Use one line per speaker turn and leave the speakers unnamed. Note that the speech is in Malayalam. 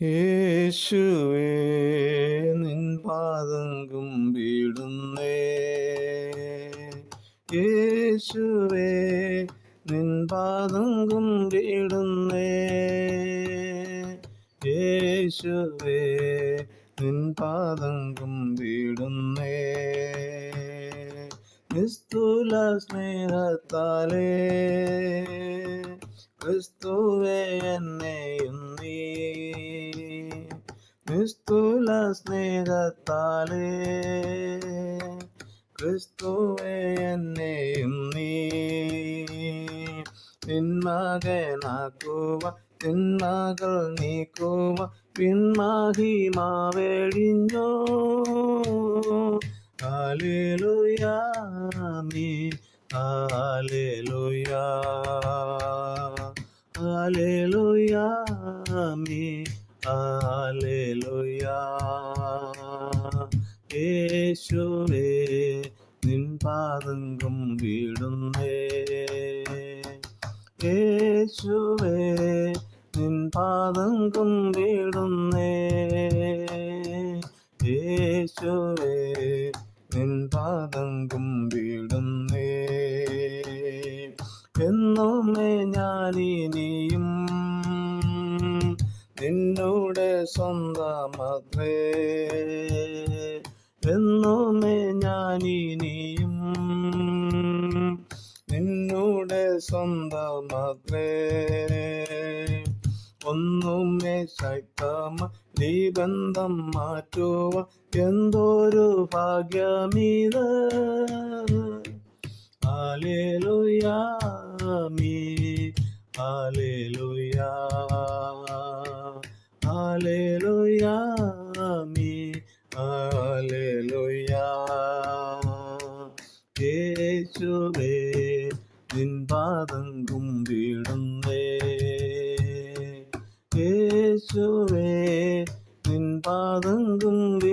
യേശുവേ നിൻ പാദം കുമ്പിടുന്നേ യേശുവേ നിൻ പാദങ്കും വീടുന്നേ. യേശുവേ നിൻ പാദങ്കും വീടുന്നേ. നിസ്തുല സ്നേഹത്താലേ ക്രിസ്തുവേ നിസ്തുല സ്നേഹത്താലേ ക്രിസ്തുവേ എന്നെയും നീ നിന്മകനാക്കുവ തിന്മകൾ നീക്കുവ പിന്മഹിമാവെഴിഞ്ഞോ ഹാലേലുയാ ഹാലേലുയാമി ഹാലേലുയാ യേശുവേ നിൻ പാദം വീടുന്നേ. യേശുവേ നിൻ പാദം വീടുന്നേ. യേശുവേ നിൻ പാദം വീടുന്നേ. എന്നുമേ ഞാനിനിയും നിന്നോട് സ്വന്തമത്രേ. എന്നുമേ ഞാനിനിയും നിന്നോട് സ്വന്തമത്രേ. ഒന്നുമേ ശക്തമ നീ ബന്ധം മാറ്റുവ എന്തൊരു ഭാഗ്യമീത്. ആലേലുയാമി ഹാലേലുയാ യേശുവേ നിൻ പാദം കുമ്പിടുന്നേ യേശുവേ നിൻ പാദം കുമ്പി